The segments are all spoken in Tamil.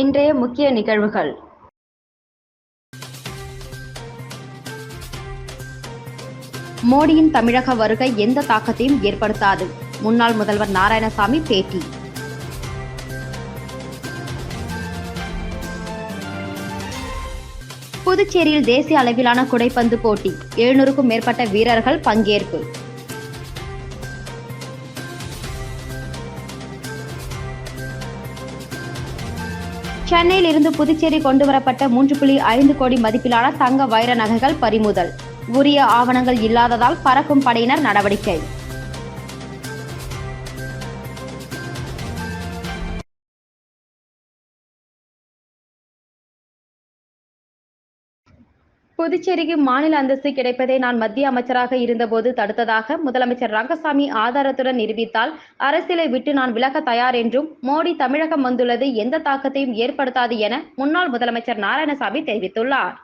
இன்றைய முக்கிய நிகழ்வுகள். மோடியின் தமிழக வருகை எந்த தாக்கத்தையும் ஏற்படுத்தாது. முன்னாள் முதல்வர் நாராயணசாமி பேட்டி. புதுச்சேரியில் தேசிய அளவிலான குடைப்பந்து போட்டி. எழுநூறுக்கும் மேற்பட்ட வீரர்கள் பங்கேற்பு. சென்னையில் இருந்து புதுச்சேரி கொண்டுவரப்பட்ட மூன்று புள்ளி ஐந்து கோடி மதிப்பிலான தங்க வைர நகைகள் பறிமுதல். உரிய ஆவணங்கள் இல்லாததால் பறக்கும் படையினர் நடவடிக்கை. புதுச்சேரிக்கு மாநில அந்தஸ்து கிடைப்பதை நான் மத்திய அமைச்சராக இருந்தபோது தடுத்ததாக முதலமைச்சர் ரங்கசாமி ஆதாரத்துடன் நிரூபித்தால் அரசியலை விட்டு நான் விலக தயார் என்றும் மோடி தமிழகம் வந்துள்ளது எந்த தாக்கத்தையும் ஏற்படுத்தாது என முன்னாள் முதலமைச்சர் நாராயணசாமி தெரிவித்துள்ளார்.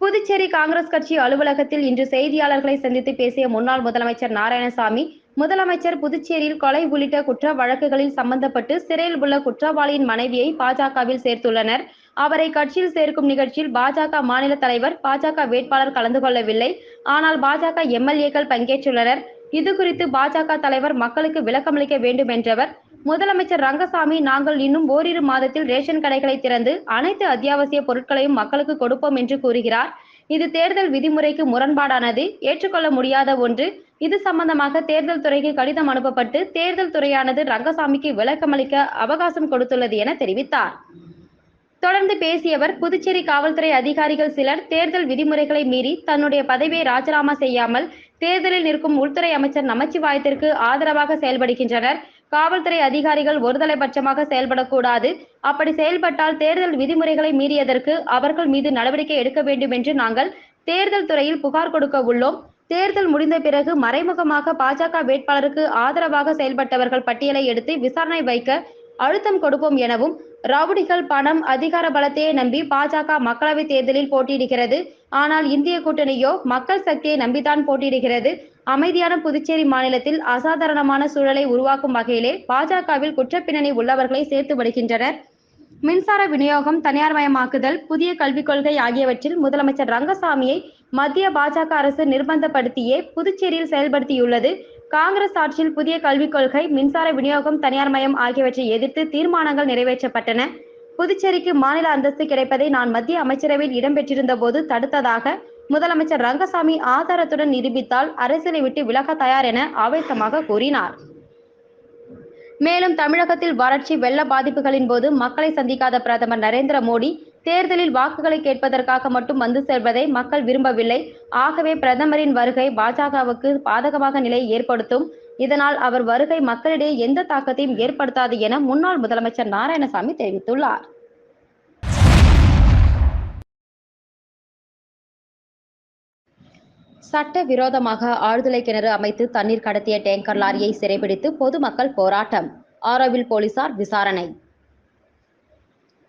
புதுச்சேரி காங்கிரஸ் கட்சி அலுவலகத்தில் இன்று செய்தியாளர்களை சந்தித்து பேசிய முன்னாள் முதலமைச்சர் நாராயணசாமி முதலமைச்சர் புதுச்சேரியில் கொலை உள்ளிட்ட குற்ற வழக்குகளில் சம்பந்தப்பட்டு சிறையில் உள்ள குற்றவாளியின் மனைவியை பாஜகவில் சேர்த்துள்ளனர். அவரை கட்சியில் சேர்க்கும் நிகழ்ச்சியில் பாஜக மாநில தலைவர் பாஜக வேட்பாளர் கலந்து கொள்ளவில்லை. ஆனால் பாஜக எம்எல்ஏக்கள் பங்கேற்றுள்ளனர். இது குறித்து பாஜக தலைவர் மக்களுக்கு விளக்கமளிக்க வேண்டும் என்றவர் முதலமைச்சர் ரங்கசாமி நாங்கள் இன்னும் ஓரிரு மாதத்தில் ரேஷன் கடைகளை திறந்து அனைத்து அத்தியாவசிய பொருட்களையும் மக்களுக்கு கொடுப்போம் என்று கூறுகிறார். இது தேர்தல் விதிமுறைக்கு முரண்பாடானது ஏற்றுக்கொள்ள முடியாத ஒன்று. இது சம்பந்தமாக தேர்தல் துறைக்கு கடிதம் அனுப்பப்பட்டு தேர்தல் துறையானது ரங்கசாமிக்கு விளக்கமளிக்க அவகாசம் கொடுத்துள்ளது என தெரிவித்தார். தொடர்ந்து பேசியவர் புதுச்சேரி காவல்துறை அதிகாரிகள் சிலர் தேர்தல் விதிமுறைகளை மீறி தன்னுடைய பதவியை ராஜினாமா செய்யாமல் தேர்தலில் நிற்கும் உள்துறை அமைச்சர் நமச்சிவாயத்திற்கு ஆதரவாக செயல்படுகின்றனர். காவல்துறை அதிகாரிகள் ஒருதலைபட்சமாக செயல்படக்கூடாது. அப்படி செயல்பட்டால் தேர்தல் விதிமுறைகளை மீறியதற்கு அவர்கள் மீது நடவடிக்கை எடுக்க வேண்டும் என்று நாங்கள் தேர்தல் துறையில் புகார் கொடுக்க உள்ளோம். தேர்தல் முடிந்த பிறகு மறைமுகமாக பாஜக வேட்பாளருக்கு ஆதரவாக செயல்பட்டவர்கள் பட்டியலை எடுத்து விசாரணை வைக்க அழுத்தம் கொடுப்போம் எனவும் ரவுடிகள் பணம் அதிகார பலத்தையே நம்பி பாஜக மக்களவைத் தேர்தலில் போட்டியிடுகிறது. ஆனால் இந்திய கூட்டணியோ மக்கள் சக்தியை நம்பித்தான் போட்டியிடுகிறது. அமைதியான புதுச்சேரி மாநிலத்தில் அசாதாரணமான சூழலை உருவாக்கும் வகையிலே பாஜகவில் குற்றப்பின்னணி உள்ளவர்களை சேர்த்து வருகின்றனர் மின்சார விநியோகம் தனியார்மயமாக்குதல் புதிய கல்விக் கொள்கை ஆகியவற்றில் முதலமைச்சர் ரங்கசாமியை மத்திய பாஜக அரசு நிர்பந்தப்படுத்தியே புதுச்சேரியில் செயல்படுத்தியுள்ளது. காங்கிரஸ் ஆட்சியில் புதிய கல்விக் கொள்கை மின்சார விநியோகம் தனியார் மயம் ஆகியவற்றை எதிர்த்து தீர்மானங்கள் நிறைவேற்றப்பட்டன. புதுச்சேரிக்கு மாநில அந்தஸ்து கிடைப்பதை நான் மத்திய அமைச்சரவையில் இடம்பெற்றிருந்த போது தடுத்ததாக முதலமைச்சர் ரங்கசாமி ஆதாரத்துடன் நிரூபித்தால் அரசியலை விட்டு விலக தயார் என ஆவேசமாக கூறினார். மேலும் தமிழகத்தில் வறட்சி வெள்ள பாதிப்புகளின் போது மக்களை சந்திக்காத பிரதமர் நரேந்திர மோடி தேர்தலில் வாக்குகளை கேட்பதற்காக மட்டும் வந்து செல்வதை மக்கள் விரும்பவில்லை. ஆகவே பிரதமரின் வருகை பாஜகவுக்கு பாதகமாக நிலையை ஏற்படுத்தும். இதனால் அவர் வருகை மக்களிடையே எந்த தாக்கத்தையும் ஏற்படுத்தாது என முன்னாள் முதலமைச்சர் நாராயணசாமி தெரிவித்துள்ளார். சட்ட விரோதமாக ஆழ்துளை கிணறு அமைத்து தண்ணீர் கடத்திய டேங்கர் லாரியை சிறைபிடித்து பொதுமக்கள் போராட்டம். ஆரோவில் போலீசார் விசாரணை.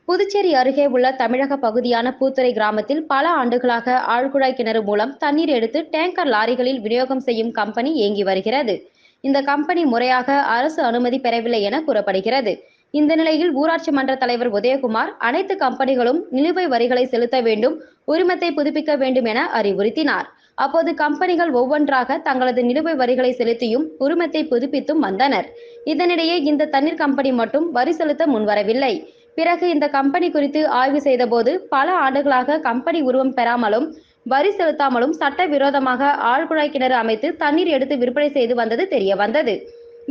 புதுச்சேரி அருகே உள்ள தமிழக பகுதியான பூத்துறை கிராமத்தில் பல ஆண்டுகளாக ஆழ்குழாய் கிணறு மூலம் தண்ணீர் எடுத்து டேங்கர் லாரிகளில் விநியோகம் செய்யும் கம்பெனி இயங்கி வருகிறது. இந்த கம்பெனி முறையாக அரசு அனுமதி பெறவில்லை என கூறப்படுகிறது. இந்த நிலையில் ஊராட்சி மன்ற தலைவர் உதயகுமார் அனைத்து கம்பெனிகளும் நிலுவை வரிகளை செலுத்த வேண்டும் உரிமத்தை புதுப்பிக்க வேண்டும் என அறிவுறுத்தினார். அப்போது கம்பெனிகள் ஒவ்வொன்றாக தங்களது நிலுவை வரிகளை செலுத்தியும் உரிமத்தை புதுப்பித்தும் வந்தனர். இதனிடையே இந்த தண்ணீர் கம்பெனி மட்டும் வரி செலுத்த முன்வரவில்லை. பிறகு இந்த கம்பெனி குறித்து ஆய்வு செய்தபோது பல ஆண்டுகளாக கம்பெனி உருவம் பெறாமலும் வரி செலுத்தாமலும் சட்டவிரோதமாக ஆழ்குழாய் கிணறு அமைத்து தண்ணீர் எடுத்து விற்பனை செய்து வந்தது தெரிய வந்தது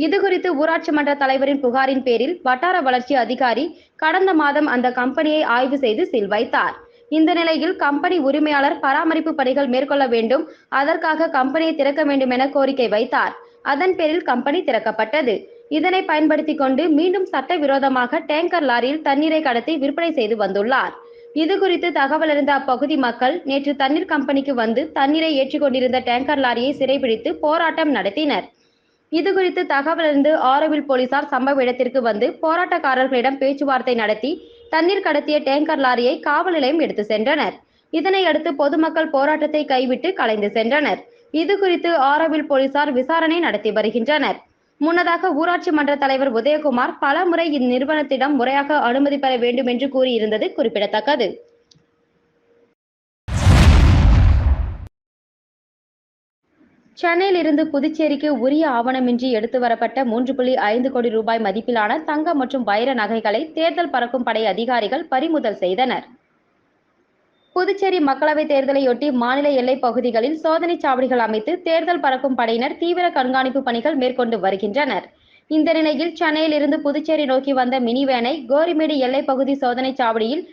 இது குறித்து ஊராட்சி மன்ற தலைவரின் புகாரின் பேரில் வட்டார வளர்ச்சி அதிகாரி கடந்த மாதம் அந்த கம்பெனியை ஆய்வு செய்து சீல் வைத்தார். இந்த நிலையில் கம்பெனி உரிமையாளர் பராமரிப்பு பணிகள் மேற்கொள்ள வேண்டும் அதற்காக கம்பெனியை திறக்க வேண்டும் என கோரிக்கை வைத்தார். அதன் பேரில் கம்பெனி திறக்கப்பட்டது. இதனை பயன்படுத்தி கொண்டு மீண்டும் சட்டவிரோதமாக டேங்கர் லாரியில் தண்ணீரை கடத்தி விற்பனை செய்து வந்துள்ளார். இது குறித்து தகவல் அறிந்த அப்பகுதி மக்கள் நேற்று தண்ணீர் கம்பெனிக்கு வந்து தண்ணீரை ஏற்றிக் கொண்டிருந்த டேங்கர் லாரியை சிறைபிடித்து போராட்டம் நடத்தினர். இது குறித்து தகவல் அறிந்து ஆரோவில் போலீசார் சம்பவ இடத்திற்கு வந்து போராட்டக்காரர்களிடம் பேச்சுவார்த்தை நடத்தி தண்ணீர் கடத்திய டேங்கர் லாரியை காவல் நிலையம் எடுத்து சென்றனர். இதனையடுத்து பொதுமக்கள் போராட்டத்தை கைவிட்டு கலைந்து சென்றனர். இது குறித்து ஆரோவில் போலீசார் விசாரணை நடத்தி வருகின்றனர். முன்னதாக ஊராட்சி மன்ற தலைவர் உதயகுமார் பலமுறை இந்நிறுவனத்திடம் முறையாக அனுமதி பெற வேண்டும் என்று கூறியிருந்தது குறிப்பிடத்தக்கது. சென்னையில் இருந்து புதுச்சேரிக்கு உரிய ஆவணமின்றி எடுத்து வரப்பட்ட மூன்று புள்ளி ஐந்து கோடி ரூபாய் மதிப்பிலான தங்க மற்றும் வைர நகைகளை தேர்தல் பறக்கும் படை அதிகாரிகள் பறிமுதல் செய்தனர். புதுச்சேரி மக்களவைத் தேர்தலையொட்டி மாநில எல்லைப் பகுதிகளில் சோதனைச் சாவடிகள் அமைத்து தேர்தல் பறக்கும் படையினர் தீவிர கண்காணிப்பு பணிகள் மேற்கொண்டு வருகின்றனர். இந்த நிலையில் சென்னையில் இருந்து புதுச்சேரி நோக்கி வந்த மினி வேனை கோரிமேடு எல்லைப் பகுதி சோதனை சாவடியில்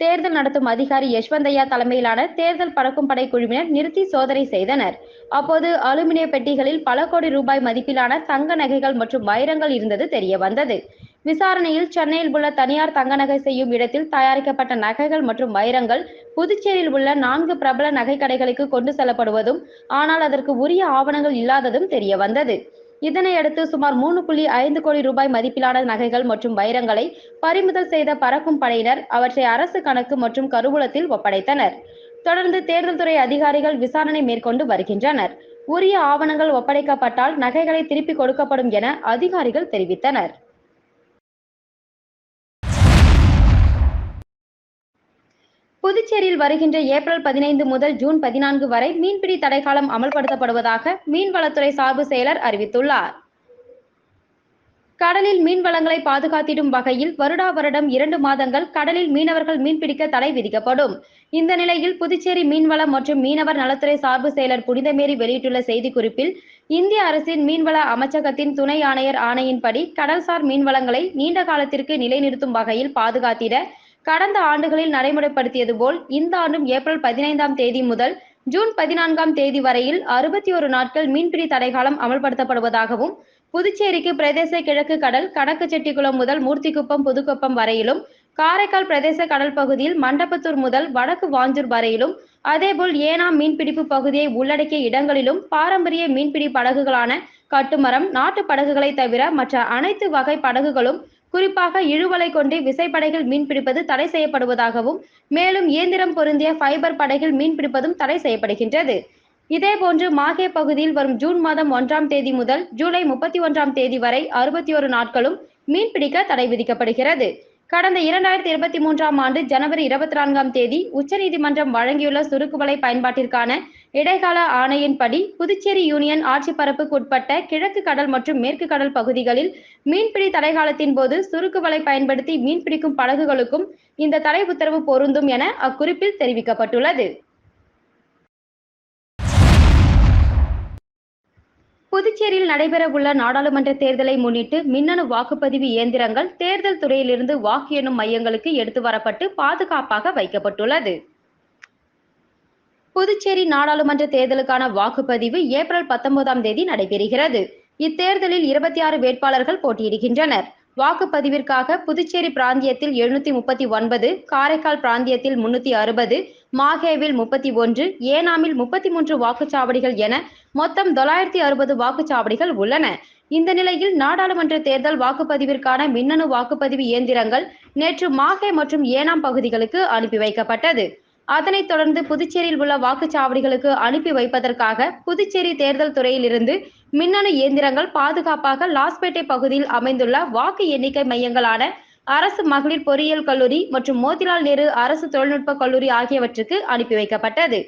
தேர்தல் நடத்தும் அதிகாரி யஷ்வந்தையா தலைமையிலான தேர்தல் பறக்கும் படை குழுவினர் நிறுத்தி சோதனை செய்தனர். அப்போது அலுமினிய பெட்டிகளில் பல கோடி ரூபாய் மதிப்பிலான தங்க நகைகள் மற்றும் வைரங்கள் இருந்தது தெரிய வந்தது விசாரணையில் சென்னையில் உள்ள தனியார் தங்க நகை செய்யும் இடத்தில் தயாரிக்கப்பட்ட நகைகள் மற்றும் வைரங்கள் புதுச்சேரியில் உள்ள நான்கு பிரபல நகை கடைகளுக்கு கொண்டு செல்லப்படுவதும் ஆனால் அதற்கு உரிய ஆவணங்கள் இல்லாததும் தெரிய வந்தது. இதனையடுத்து சுமார் மூணு புள்ளி ஐந்து கோடி ரூபாய் மதிப்பிலான நகைகள் மற்றும் வைரங்களை பறிமுதல் செய்த பறக்கும் படையினர் அவற்றை அரசு கணக்கு மற்றும் கருவூலத்தில் ஒப்படைத்தனர். தொடர்ந்து தேர்தல் துறை அதிகாரிகள் விசாரணை மேற்கொண்டு வருகின்றனர். உரிய ஆவணங்கள் ஒப்படைக்கப்பட்டால் நகைகளை திருப்பிக் கொடுக்கப்படும் என அதிகாரிகள் தெரிவித்தனர். புதுச்சேரியில் வருகின்ற ஏப்ரல் பதினைந்து முதல் ஜூன் பதினான்கு வரை மீன்பிடி தடைக்காலம் அமல்படுத்தப்படுவதாக மீன்வளத்துறை சார்பு செயலர் அறிவித்துள்ளார். கடலில் மீன் வளங்களை பாதுகாத்திடும் வகையில் வருடா வருடம் இரண்டு மாதங்கள் கடலில் மீனவர்கள் மீன்பிடிக்க தடை விதிக்கப்படும். இந்த நிலையில் புதுச்சேரி மீன்வளம் மற்றும் மீனவர் நலத்துறை சார்பு செயலர் புனிதமேரி வெளியிட்டுள்ள செய்திக்குறிப்பில் இந்திய அரசின் மீன்வள அமைச்சகத்தின் துணை ஆணையர் ஆணையின்படி கடல்சார் மீன்வளங்களை நீண்ட காலத்திற்கு நிலைநிறுத்தும் வகையில் பாதுகாத்திட கடந்த ஆண்டுகளில் நடைமுறைப்படுத்தியது போல் இந்த ஆண்டும் ஏப்ரல் பதினைந்தாம் தேதி முதல் ஜூன் பதினான்காம் தேதி வரையில் அறுபத்தி ஒரு நாட்கள் மீன்பிடி தடைகாலம் அமல்படுத்தப்படுவதாகவும் புதுச்சேரிக்கு பிரதேச கிழக்கு கடல் கணக்கு செட்டிக்குளம் முதல் மூர்த்திக்குப்பம் புதுக்குப்பம் வரையிலும் காரைக்கால் பிரதேச கடல் பகுதியில் மண்டபத்தூர் முதல் வடக்கு வாஞ்சூர் வரையிலும் அதேபோல் ஏனாம் மீன்பிடிப்பு பகுதியை உள்ளடக்கிய இடங்களிலும் பாரம்பரிய மீன்பிடி படகுகளான கட்டுமரம் நாட்டு படகுகளை தவிர மற்ற அனைத்து வகை படகுகளும் குறிப்பாக இழுவலை கொண்டு விசைப்படகில் மீன்பிடிப்பது தடை செய்யப்படுவதாகவும் மேலும் இயந்திரம் பொருந்திய ஃபைபர் படகில் மீன்பிடிப்பதும் தடை செய்யப்படுகின்றது. இதேபோன்று மாகே பகுதியில் வரும் ஜூன் மாதம் ஒன்றாம் தேதி முதல் ஜூலை முப்பத்தி ஒன்றாம் தேதி வரை அறுபத்தி ஒரு நாட்களும் மீன்பிடிக்க தடை விதிக்கப்படுகிறது. கடந்த இரண்டாயிரத்தி இருபத்தி மூன்றாம் ஆண்டு ஜனவரி இருபத்தி நான்காம் தேதி உச்சநீதிமன்றம் வழங்கியுள்ள சுருக்குவலை பயன்பாட்டிற்கான இடைக்கால ஆணையின்படி புதுச்சேரி யூனியன் ஆட்சி பரப்புக்குட்பட்ட கிழக்கு கடல் மற்றும் மேற்கு கடல் பகுதிகளில் மீன்பிடி தடைகாலத்தின் போது சுருக்கு வலை பயன்படுத்தி மீன்பிடிக்கும் படகுகளுக்கும் இந்த தடை உத்தரவு பொருந்தும் என அக்குறிப்பில் தெரிவிக்கப்பட்டுள்ளது. புதுச்சேரியில் நடைபெறவுள்ள நாடாளுமன்ற தேர்தலை முன்னிட்டு மின்னணு வாக்குப்பதிவு இயந்திரங்கள் தேர்தல் துறையிலிருந்து வாக்கு எண்ணும் மையங்களுக்கு எடுத்து வரப்பட்டு பாதுகாப்பாக வைக்கப்பட்டுள்ளது. புதுச்சேரி நாடாளுமன்ற தேர்தலுக்கான வாக்குப்பதிவு ஏப்ரல் பத்தொன்பதாம் தேதி நடைபெறுகிறது. இத்தேர்தலில் இருபத்தி ஆறு வேட்பாளர்கள் போட்டியிடுகின்றனர். வாக்குப்பதிவிற்காக புதுச்சேரி பிராந்தியத்தில் எழுநூத்தி முப்பத்தி ஒன்பது காரைக்கால் பிராந்தியத்தில் முன்னூத்தி அறுபது மாஹேவில் முப்பத்தி ஒன்று ஏனாமில் முப்பத்தி மூன்று வாக்குச்சாவடிகள் என மொத்தம் தொள்ளாயிரத்தி அறுபது வாக்குச்சாவடிகள் உள்ளன. இந்த நிலையில் நாடாளுமன்ற தேர்தல் வாக்குப்பதிவிற்கான மின்னணு வாக்குப்பதிவு இயந்திரங்கள் நேற்று மாஹே மற்றும் ஏனாம் பகுதிகளுக்கு அனுப்பி வைக்கப்பட்டது. அதனைத் தொடர்ந்து புதுச்சேரியில் உள்ள வாக்குச்சாவடிகளுக்கு அனுப்பி வைப்பதற்காக புதுச்சேரி தேர்தல் துறையிலிருந்து மின்னணு இயந்திரங்கள் பாதுகாப்பாக லாஸ்பேட்டை பகுதியில் அமைந்துள்ள வாக்கு எண்ணிக்கை மையங்களான அரசு மகளிர் பொறியியல் கல்லூரி மற்றும் மோதிலால் நேரு அரசு தொழில்நுட்ப கல்லூரி ஆகியவற்றுக்கு அனுப்பி வைக்கப்பட்டது.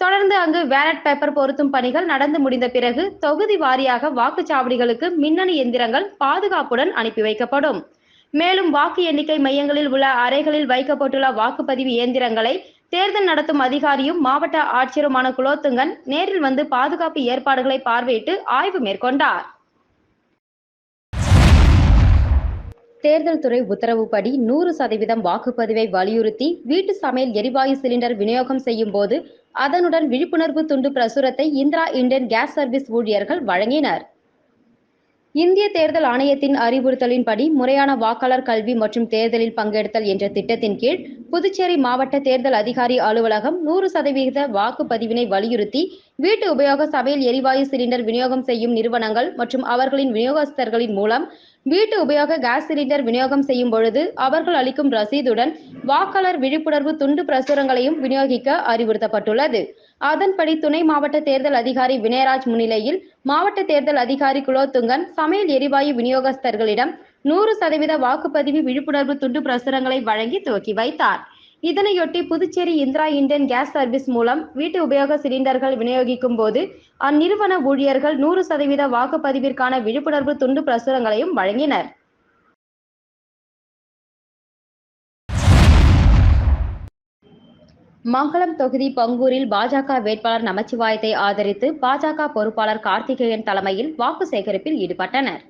தொடர்ந்து அங்கு வேலட் பேப்பர் பொருத்தும் பணிகள் நடந்து முடிந்த பிறகு தொகுதி வாரியாக வாக்குச்சாவடிகளுக்கு மின்னணு எந்திரங்கள் பாதுகாப்புடன் அனுப்பி வைக்கப்படும். மேலும் வாக்கு எண்ணிக்கை மையங்களில் உள்ள அறைகளில் வைக்கப்பட்டுள்ள வாக்குப்பதிவு இயந்திரங்களை தேர்தல் நடத்தும் அதிகாரியும் மாவட்ட ஆட்சியருமான குலோத்துங்கன் நேரில் வந்து பாதுகாப்பு ஏற்பாடுகளை பார்வையிட்டு ஆய்வு மேற்கொண்டார். தேர்தல் துறை உத்தரவுப்படி நூறு சதவீதம் வாக்குப்பதிவை வலியுறுத்தி வீட்டு சமையல் எரிவாயு சிலிண்டர் விநியோகம் செய்யும் போது அதனுடன் விழிப்புணர்வு துண்டு பிரசுரத்தை இந்திரா இந்தியன் கேஸ் சர்வீஸ் ஊழியர்கள் வழங்கினர். இந்திய தேர்தல் ஆணையத்தின் அறிவுறுத்தலின்படி முறையான வாக்காளர் கல்வி மற்றும் தேர்தலில் பங்கெடுத்தல் என்ற திட்டத்தின் கீழ் புதுச்சேரி மாவட்ட தேர்தல் அதிகாரி அலுவலகம் நூறு சதவீத வாக்குப்பதிவினை வலியுறுத்தி வீட்டு உபயோக சமையல் எரிவாயு சிலிண்டர் விநியோகம் செய்யும் நிறுவனங்கள் மற்றும் அவர்களின் விநியோகஸ்தர்களின் மூலம் வீட்டு உபயோக கேஸ் சிலிண்டர் விநியோகம் செய்யும் பொழுது அவர்கள் அளிக்கும் ரசீதுடன் வாக்காளர் விழிப்புணர்வு துண்டு பிரசுரங்களையும் விநியோகிக்க அறிவுறுத்தப்பட்டுள்ளது. அதன்படி துணை மாவட்ட தேர்தல் அதிகாரி வினயராஜ் முன்னிலையில் மாவட்ட தேர்தல் அதிகாரி குலோத்துங்கன் சமையல் எரிவாயு விநியோகஸ்தர்களிடம் நூறு சதவீத வாக்குப்பதிவு விழிப்புணர்வு துண்டு பிரசுரங்களை வழங்கி துவக்கி வைத்தார். இதனையொட்டி Puducherry Indira Indian gas service மூலம் வீட்டு உபயோக சிலிண்டர்கள் விநியோகிக்கும் போது அந்நிறுவன ஊழியர்கள் நூறு சதவீத வாக்குப்பதிவிற்கான விழிப்புணர்வு துண்டு பிரசுரங்களையும் வழங்கினர். மங்களம் தொகுதி பங்கூரில் பாஜக வேட்பாளர் நமச்சிவாயத்தை ஆதரித்து பாஜக பொறுப்பாளர் கார்த்திகேயன் தலைமையில் வாக்கு சேகரிப்பில் ஈடுபட்டனர்.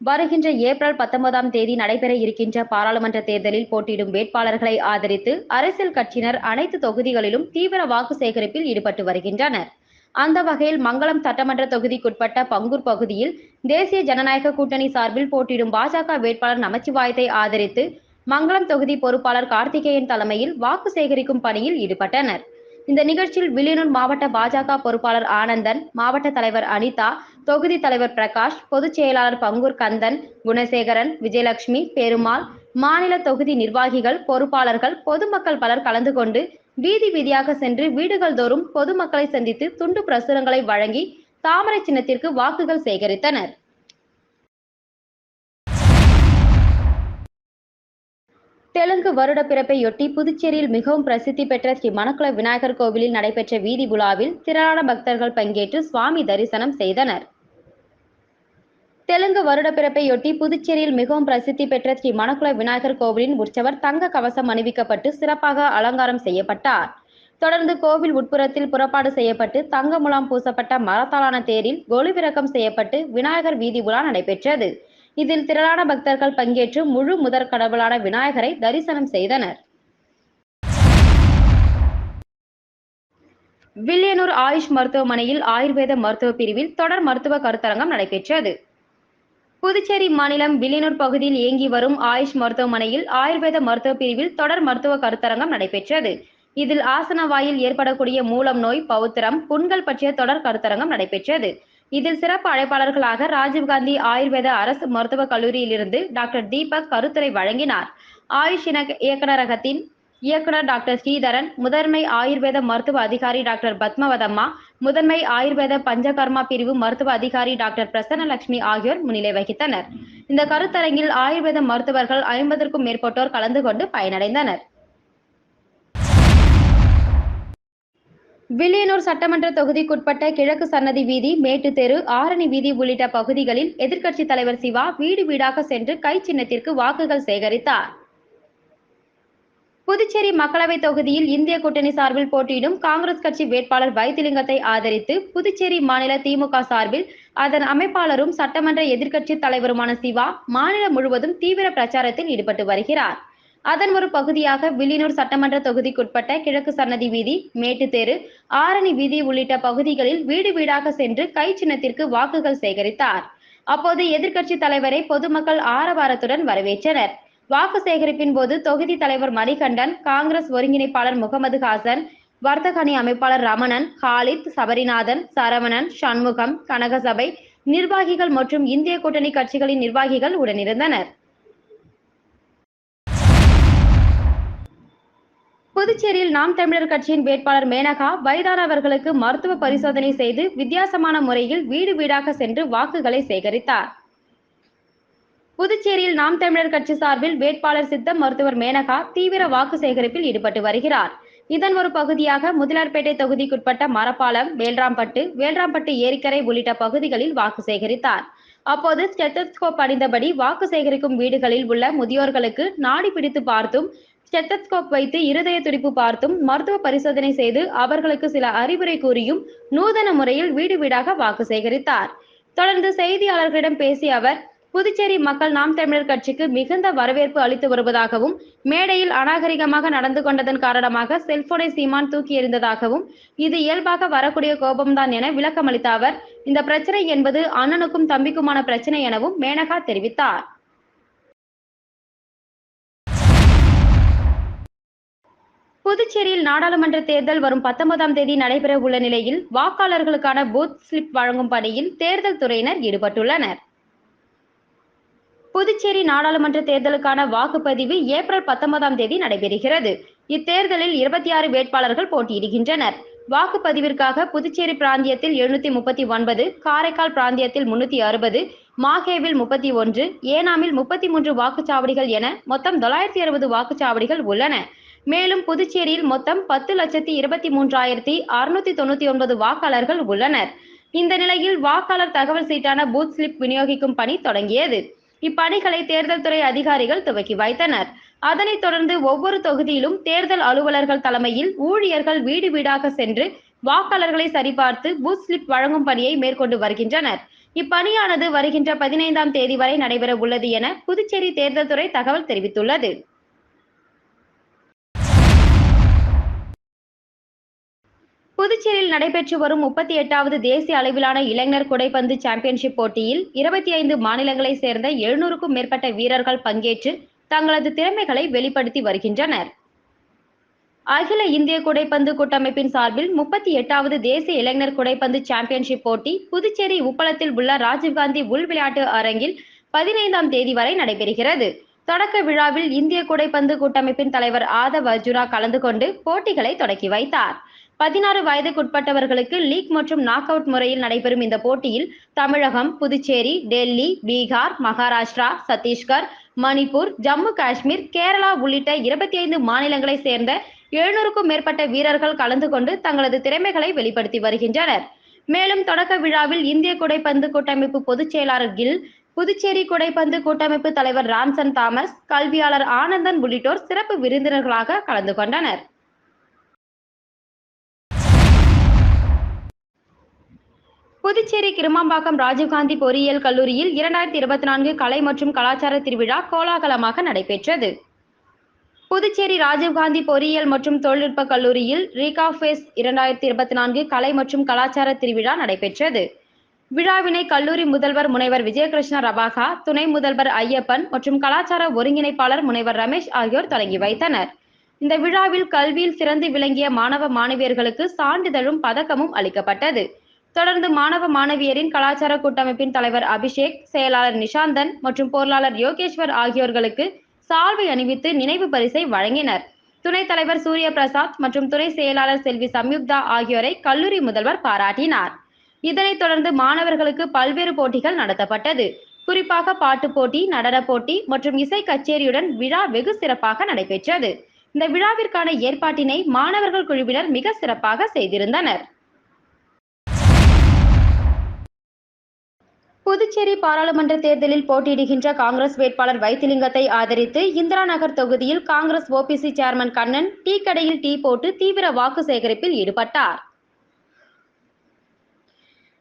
வருகின்ற ஏப்ரல் பத்தொன்பதாம் தேதி நடைபெற இருக்கின்ற பாராளுமன்ற தேர்தலில் போட்டியிடும் வேட்பாளர்களை ஆதரித்து அரசியல் கட்சியினர் அனைத்து தொகுதிகளிலும் தீவிர வாக்கு சேகரிப்பில் ஈடுபட்டு வருகின்றனர். அந்த வகையில் மங்களம் சட்டமன்ற தொகுதிக்குட்பட்ட பங்கூர் பகுதியில் தேசிய ஜனநாயக கூட்டணி சார்பில் போட்டியிடும் பாஜக வேட்பாளர் நமச்சிவாயத்தை ஆதரித்து மங்களம் தொகுதி பொறுப்பாளர் கார்த்திகேயன் தலைமையில் வாக்கு சேகரிக்கும் பணியில் ஈடுபட்டனர். இந்த நிகழ்ச்சியில் வில்லியனூர் மாவட்ட பாஜக பொறுப்பாளர் ஆனந்தன் மாவட்ட தலைவர் அனிதா தொகுதி தலைவர் பிரகாஷ் பொதுச் செயலாளர் பங்கூர் கந்தன் குணசேகரன் விஜயலட்சுமி பெருமாள் மாநில தொகுதி நிர்வாகிகள் பொறுப்பாளர்கள் பொதுமக்கள் பலர் கலந்து கொண்டு வீதி வீதியாக சென்று வீடுகள் தோறும் பொதுமக்களை சந்தித்து துண்டு பிரசுரங்களை வழங்கி தாமரை சின்னத்திற்கு வாக்குகள் சேகரித்தனர். தெலுங்கு வருட பிறப்பையொட்டி புதுச்சேரியில் மிகவும் பிரசித்தி பெற்ற ஸ்ரீ மணக்குள விநாயகர் கோவிலில் நடைபெற்ற வீதி உலாவில் திரளான பக்தர்கள் பங்கேற்று சுவாமி தரிசனம் செய்தனர். தெலுங்கு வருட பிறப்பையொட்டி புதுச்சேரியில் மிகவும் பிரசித்தி பெற்ற ஸ்ரீ மணக்குள விநாயகர் கோவிலின் உற்சவர் தங்க கவசம் அணிவிக்கப்பட்டு சிறப்பாக அலங்காரம் செய்யப்பட்டார். தொடர்ந்து கோவில் உட்புறத்தில் புறப்பாடு செய்யப்பட்டு தங்க முலாம் பூசப்பட்ட மரத்தாலான தேரில் கொலுவிறக்கம் செய்யப்பட்டு விநாயகர் வீதி உலா நடைபெற்றது. இதில் திரளான பக்தர்கள் பங்கேற்று முழு முதற் கடவுளான விநாயகரை தரிசனம் செய்தனர். வில்லியனூர் ஆயுஷ் மருத்துவமனையில் ஆயுர்வேத மருத்துவ பிரிவில் தொடர் மருத்துவ கருத்தரங்கம் நடைபெற்றது. புதுச்சேரி மாநிலம் வில்லியனூர் பகுதியில் இயங்கி வரும் ஆயுஷ் மருத்துவமனையில் ஆயுர்வேத மருத்துவ பிரிவில் தொடர் மருத்துவ கருத்தரங்கம் நடைபெற்றது. இதில் ஆசன வாயில் ஏற்படக்கூடிய மூலம் நோய் பௌத்திரம் புண்கள் பற்றிய தொடர் கருத்தரங்கம் நடைபெற்றது. இதில் சிறப்பு அழைப்பாளர்களாக ராஜீவ்காந்தி ஆயுர்வேத அரசு மருத்துவக் கல்லூரியிலிருந்து டாக்டர் தீபக் கருத்துரை வழங்கினார். ஆயுஷ் இயக்குநரகத்தின் இயக்குனர் டாக்டர் ஸ்ரீதரன் முதன்மை ஆயுர்வேத மருத்துவ அதிகாரி டாக்டர் பத்மவதம்மா முதன்மை ஆயுர்வேத பஞ்சகர்மா பிரிவு மருத்துவ அதிகாரி டாக்டர் பிரசன்னலட்சுமி ஆகியோர் முன்னிலை வகித்தனர். இந்த கருத்தரங்கில் ஆயுர்வேத மருத்துவர்கள் ஐம்பதற்கும் மேற்பட்டோர் கலந்து கொண்டு பயனடைந்தனர். வில்லியனூர் சட்டமன்ற தொகுதிக்குட்பட்ட கிழக்கு சன்னதி வீதி மேட்டு தெரு ஆரணி வீதி உள்ளிட்ட பகுதிகளில் எதிர்க்கட்சி தலைவர் சிவா வீடு வீடாக சென்று கை சின்னத்திற்கு வாக்குகள் சேகரித்தார். புதுச்சேரி மக்களவைத் தொகுதியில் இந்திய கூட்டணி சார்பில் போட்டியிடும் காங்கிரஸ் கட்சி வேட்பாளர் வைத்திலிங்கத்தை ஆதரித்து புதுச்சேரி மாநில திமுக சார்பில் அதன் அமைப்பாளரும் சட்டமன்ற எதிர்க்கட்சி தலைவருமான சிவா மாநிலம் முழுவதும் தீவிர பிரச்சாரத்தில் ஈடுபட்டு வருகிறார். அதன் ஒரு பகுதியாக வில்லியனூர் சட்டமன்ற தொகுதிக்குட்பட்ட கிழக்கு சன்னதி வீதி மேட்டு ஆரணி வீதி உள்ளிட்ட பகுதிகளில் வீடு வீடாக சென்று கை சின்னத்திற்கு வாக்குகள் சேகரித்தார். அப்போது எதிர்க்கட்சி தலைவரை பொதுமக்கள் ஆரவாரத்துடன் வரவேற்றனர். வாக்கு சேகரிப்பின் போது தொகுதி தலைவர் மணிகண்டன் காங்கிரஸ் ஒருங்கிணைப்பாளர் முகமது ஹாசன் வர்த்தக அணி அமைப்பாளர் ரமணன் ஹாலித் சபரிநாதன் சரவணன் சண்முகம் கனகசபை நிர்வாகிகள் மற்றும் இந்திய கூட்டணி கட்சிகளின் நிர்வாகிகள் உடனிருந்தனர். புதுச்சேரியில் நாம் தமிழர் கட்சியின் வேட்பாளர் மேனகா வயதானவர்களுக்கு மருத்துவ பரிசோதனை செய்து வித்தியாசமான முறையில் வீடு வீடாக சென்று வாக்குகளை சேகரித்தார். புதுச்சேரியில் நாம் தமிழர் கட்சி சார்பில் வேட்பாளர் சித்த மருத்துவர் மேனகா தீவிர வாக்கு சேகரிப்பில் ஈடுபட்டு வருகிறார். இதன் ஒரு பகுதியாக முதலார்பேட்டை தொகுதிக்குட்பட்ட மரப்பாலம் வேல்ராம்பட்டு வேல்ராம்பட்டு ஏரிக்கரை உள்ளிட்ட பகுதிகளில் வாக்கு சேகரித்தார். அப்போது ஸ்டெத்தஸ்கோப் அணிந்தபடி வாக்கு சேகரிக்கும் வீடுகளில் உள்ள முதியோர்களுக்கு நாடி பிடித்து பார்த்தும் ஸ்டெத்தஸ்கோப் வைத்து இருதய துடிப்பு பார்த்தும் மருத்துவ பரிசோதனை செய்து அவர்களுக்கு சில அறிவுரை கூறியும் நூதன முறையில் வீடு வீடாக வாக்கு சேகரித்தார். தொடர்ந்து செய்தியாளர்களிடம் பேசிய அவர் புதுச்சேரி மக்கள் நாம் தமிழர் கட்சிக்கு மிகுந்த வரவேற்பு அளித்து வருவதாகவும் மேடையில் அநாகரிகமாக நடந்து கொண்டதன் காரணமாக செல்போனை சீமான் தூக்கி எறிந்ததாகவும் இது இயல்பாக வரக்கூடிய கோபம்தான் என விளக்கமளித்த அவர் இந்த பிரச்சனை என்பது அண்ணனுக்கும் தம்பிக்குமான பிரச்சனை எனவும் மேனகா தெரிவித்தார். புதுச்சேரியில் நாடாளுமன்ற தேர்தல் வரும் பத்தொன்பதாம் தேதி நடைபெற உள்ள நிலையில் வாக்காளர்களுக்கான பூத் ஸ்லிப் வழங்கும் பணியில் தேர்தல் துறையினர் ஈடுபட்டுள்ளனர். புதுச்சேரி நாடாளுமன்ற தேர்தலுக்கான வாக்குப்பதிவு ஏப்ரல் பத்தொன்பதாம் தேதி நடைபெறுகிறது. இத்தேர்தலில் இருபத்தி ஆறு வேட்பாளர்கள் போட்டியிடுகின்றனர். வாக்குப்பதிவிற்காக புதுச்சேரி பிராந்தியத்தில் எழுநூத்தி முப்பத்தி ஒன்பது காரைக்கால் பிராந்தியத்தில் முன்னூத்தி அறுபது மாஹேவில் முப்பத்தி ஒன்று ஏனாமில் முப்பத்தி மூன்று வாக்குச்சாவடிகள் என மொத்தம் தொள்ளாயிரத்தி அறுபது வாக்குச்சாவடிகள் உள்ளன. மேலும் புதுச்சேரியில் மொத்தம் பத்து லட்சத்தி இருபத்தி மூன்றாயிரத்தி அறுநூத்தி தொண்ணூத்தி ஒன்பது வாக்காளர்கள் உள்ளனர். இந்த நிலையில் வாக்காளர் தகவல் சீட்டான பூத் ஸ்லிப் விநியோகிக்கும் பணி தொடங்கியது. இப்பணிகளை தேர்தல் துறை அதிகாரிகள் துவக்கி வைத்தனர். அதனைத் தொடர்ந்து ஒவ்வொரு தொகுதியிலும் தேர்தல் அலுவலர்கள் தலைமையில் ஊழியர்கள் வீடு வீடாக சென்று வாக்காளர்களை சரிபார்த்து பூத் ஸ்லிப் வழங்கும் பணியை மேற்கொண்டு வருகின்றனர். இப்பணியானது வருகின்ற பதினைந்தாம் தேதி வரை நடைபெற உள்ளது என புதுச்சேரி தேர்தல் துறை தகவல் தெரிவித்துள்ளது. புதுச்சேரியில் நடைபெற்று வரும் முப்பத்தி எட்டாவது தேசிய அளவிலான இளைஞர் குடைப்பந்து சாம்பியன்ஷிப் போட்டியில் இருபத்தி ஐந்து மாநிலங்களை சேர்ந்த எழுநூறுக்கும் மேற்பட்ட வீரர்கள் பங்கேற்று தங்களது திறமைகளை வெளிப்படுத்தி வருகின்றனர். அகில இந்திய குடைப்பந்து கூட்டமைப்பின் சார்பில் முப்பத்தி எட்டாவது தேசிய இளைஞர் குடைப்பந்து சாம்பியன்ஷிப் போட்டி புதுச்சேரி உப்பளத்தில் உள்ள ராஜீவ்காந்தி உள் விளையாட்டு அரங்கில் பதினைந்தாம் தேதி வரை நடைபெறுகிறது. தொடக்க விழாவில் இந்திய குடைப்பந்து கூட்டமைப்பின் தலைவர் ஆதவ் அர்ஜுனா கலந்து கொண்டு போட்டிகளை தொடக்கி வைத்தார். பதினாறு வயதுக்குட்பட்டவர்களுக்கு லீக் மற்றும் நாக் அவுட் முறையில் நடைபெறும் இந்த போட்டியில் தமிழகம் புதுச்சேரி டெல்லி பீகார் மகாராஷ்டிரா சத்தீஸ்கர் மணிப்பூர் ஜம்மு காஷ்மீர் கேரளா உள்ளிட்ட இருபத்தி ஐந்து மாநிலங்களை சேர்ந்த எழுநூறுக்கும் மேற்பட்ட வீரர்கள் கலந்து கொண்டு தங்களது திறமைகளை வெளிப்படுத்தி வருகின்றனர். மேலும் தொடக்க விழாவில் இந்திய குடைப்பந்து கூட்டமைப்பு பொதுச் செயலாளர் கில் புதுச்சேரி குடைப்பந்து கூட்டமைப்பு தலைவர் ராம்சன் தாமஸ் கல்வியாளர் ஆனந்தன் உள்ளிட்டோர் சிறப்பு விருந்தினர்களாக கலந்து கொண்டனர். புதுச்சேரி கிருமாம்பாக்கம் ராஜீவ்காந்தி பொறியியல் கல்லூரியில் இரண்டாயிரத்தி இருபத்தி நான்கு கலை மற்றும் கலாச்சார திருவிழா கோலாகலமாக நடைபெற்றது. புதுச்சேரி ராஜீவ்காந்தி பொறியியல் மற்றும் தொழில்நுட்ப கல்லூரியில் ரீகா ஃபேஸ் இரண்டாயிரத்தி இருபத்தி நான்கு கலை மற்றும் கலாச்சார திருவிழா நடைபெற்றது. விழாவினை கல்லூரி முதல்வர் முனைவர் விஜயகிருஷ்ண ரபாகா துணை முதல்வர் ஐயப்பன் மற்றும் கலாச்சார ஒருங்கிணைப்பாளர் முனைவர் ரமேஷ் ஆகியோர் தொடங்கி வைத்தனர். இந்த விழாவில் கல்வியில் சிறந்து விளங்கிய மாணவ மாணவியர்களுக்கு சான்றிதழும் பதக்கமும் அளிக்கப்பட்டது. தொடர்ந்து மாணவ மாணவியரின் கலாச்சார கூட்டமைப்பின் தலைவர் அபிஷேக் செயலாளர் நிஷாந்தன் மற்றும் பொருளாளர் யோகேஸ்வர் ஆகியோர்களுக்கு சால்வை அணிவித்து நினைவு பரிசை வழங்கினர். துணைத் தலைவர் சூரிய பிரசாத் மற்றும் துணை செயலாளர் செல்வி சம்யுக்தா ஆகியோரை கல்லூரி முதல்வர் பாராட்டினார். இதனைத் தொடர்ந்து மாணவர்களுக்கு பல்வேறு போட்டிகள் நடத்தப்பட்டது. குறிப்பாக பாட்டுப் போட்டி நடனப் போட்டி மற்றும் இசை கச்சேரியுடன் விழா வெகு சிறப்பாக நடைபெற்றது. இந்த விழாவிற்கான ஏற்பாட்டினை மாணவர்கள் குழுவினர் மிக சிறப்பாக செய்திருந்தனர். புதுச்சேரி பாராளுமன்ற தேர்தலில் போட்டியிடுகின்ற காங்கிரஸ் வேட்பாளர் வைத்திலிங்கத்தை ஆதரித்து இந்திரா நகர் தொகுதியில் Congress OBC chairman Kannan tea கடையில் டீ போட்டு தீவிர வாக்கு சேகரிப்பில் ஈடுபட்டார்.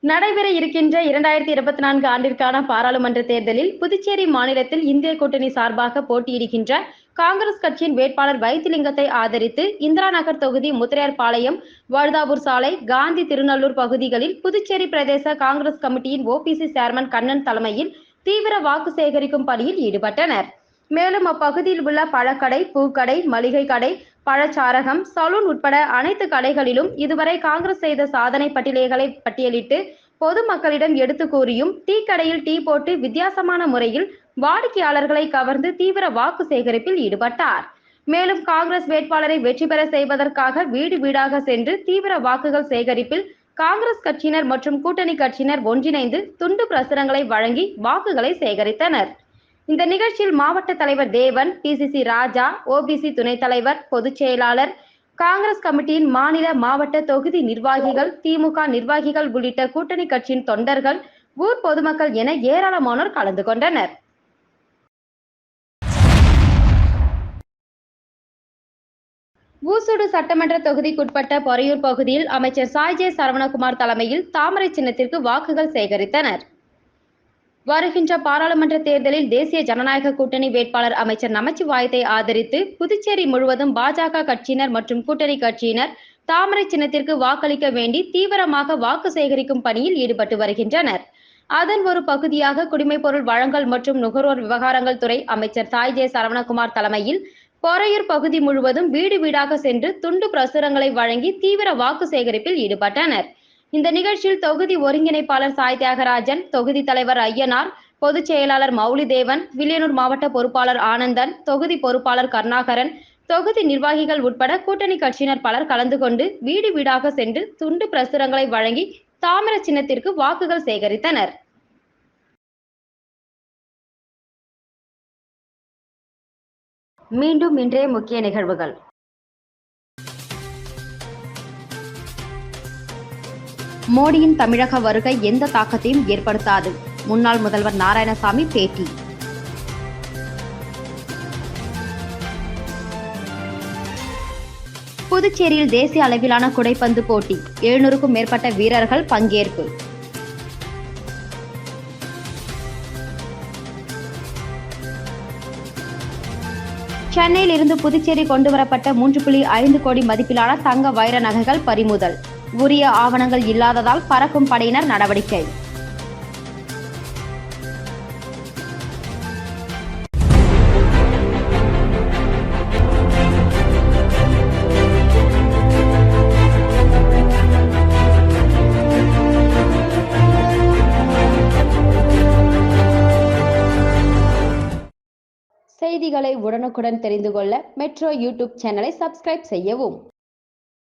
நடைபெற இருக்கின்ற இரண்டாயிரத்தி இருபத்தி நான்கு ஆண்டிற்கான பாராளுமன்ற தேர்தலில் புதுச்சேரி மாநிலத்தில் இந்திய கூட்டணி சார்பாக போட்டியிடுகின்ற காங்கிரஸ் கட்சியின் வேட்பாளர் வைத்திலிங்கத்தை ஆதரித்து இந்திரா நகர் தொகுதி முத்திரையார்பாளையம் வழுதாவூர் சாலை காந்தி திருநள்ளூர் பகுதிகளில் புதுச்சேரி பிரதேச காங்கிரஸ் கமிட்டியின் ஓபிசி சேர்மன் கண்ணன் தலைமையில் தீவிர வாக்கு சேகரிக்கும் பணியில் ஈடுபட்டனர். மேலும் அப்பகுதியில் உள்ள பழக்கடை பூக்கடை மளிகை கடை பழச்சாரகம் சலூன் உட்பட அனைத்து கடைகளிலும் இதுவரை காங்கிரஸ் செய்த சாதனை பட்டியலைகளை பட்டியலிட்டு பொதுமக்களிடம் எடுத்து கூறியும் டீ கடையில் டீ போட்டு வித்தியாசமான முறையில் வாடிக்கையாளர்களை கவர்ந்து தீவிர வாக்கு சேகரிப்பில் ஈடுபட்டார். மேலும் காங்கிரஸ் வேட்பாளரை வெற்றி பெற செய்வதற்காக வீடு வீடாக சென்று தீவிர வாக்குகள் சேகரிப்பில் காங்கிரஸ் கட்சியினர் மற்றும் கூட்டணி கட்சியினர் ஒன்றிணைந்து துண்டு பிரசுரங்களை வழங்கி வாக்குகளை சேகரித்தனர். இந்த நிகழ்ச்சியில் மாவட்ட தலைவர் தேவன் பிசிசி ராஜா ஓபிசி துணைத் தலைவர் பொதுச் செயலாளர் காங்கிரஸ் கமிட்டியின் மாநில மாவட்ட தொகுதி நிர்வாகிகள் திமுக நிர்வாகிகள் உள்ளிட்ட கூட்டணி கட்சியின் தொண்டர்கள் ஊர் பொதுமக்கள் என ஏராளமானோர் கலந்து கொண்டனர். ஊசுடு சட்டமன்ற தொகுதிக்குட்பட்ட பொறையூர் பகுதியில் அமைச்சர் சாய்ஜே சரவணகுமார் தலைமையில் தாமரை சின்னத்திற்கு வாக்குகள் சேகரித்தனர். வருகின்ற பாராளுமன்ற தேர்தலில் தேசிய ஜனநாயக கூட்டணி வேட்பாளர் அமைச்சர் நமச்சிவாயத்தை ஆதரித்து புதுச்சேரி முழுவதும் பாஜக கட்சியினர் மற்றும் கூட்டணி கட்சியினர் தாமரை சின்னத்திற்கு வாக்களிக்க வேண்டி தீவிரமாக வாக்கு சேகரிக்கும் பணியில் ஈடுபட்டு வருகின்றனர். அதன் ஒரு பகுதியாக குடிமைப்பொருள் வழங்கல் மற்றும் நுகர்வோர் விவகாரங்கள் துறை அமைச்சர் தாய் சாய்ஜே சரவணகுமார் தலைமையில் பொறையூர் பகுதி முழுவதும் வீடு வீடாக சென்று துண்டு பிரசுரங்களை வழங்கி தீவிர வாக்கு சேகரிப்பில் ஈடுபட்டனர். இந்த நிகழ்ச்சியில் தொகுதி ஒருங்கிணைப்பாளர் சாய் தியாகராஜன் தொகுதி தலைவர் ஐயனார் பொதுச் செயலாளர் மௌலிதேவன் வில்லியனூர் மாவட்ட பொறுப்பாளர் ஆனந்தன் தொகுதி பொறுப்பாளர் கருணாகரன் தொகுதி நிர்வாகிகள் உட்பட கூட்டணி கட்சியினர் பலர் கலந்து கொண்டு வீடு வீடாக சென்று துண்டு பிரசுரங்களை வழங்கி தாமிர சின்னத்திற்கு வாக்குகள் சேகரித்தனர். மீண்டும் இன்றைய முக்கிய நிகழ்வுகள். மோடியின் தமிழக வருகை எந்த தாக்கத்தையும் ஏற்படுத்தாது. முன்னாள் முதல்வர் நாராயணசாமி பேட்டி. புதுச்சேரியில் தேசிய அளவிலான குடைப்பந்து போட்டி. எழுநூறுக்கும் மேற்பட்ட வீரர்கள் பங்கேற்பு. சென்னையில் இருந்து புதுச்சேரி கொண்டுவரப்பட்ட மூன்று புள்ளி ஐந்து கோடி மதிப்பிலான தங்க வைர நகைகள் பறிமுதல். உரிய ஆவணங்கள் இல்லாததால் பறக்கும் படையினர் நடவடிக்கை. செய்திகளை உடனுக்குடன் தெரிந்து கொள்ள மெட்ரோ யூடியூப் சேனலை சப்ஸ்கிரைப் செய்யவும்.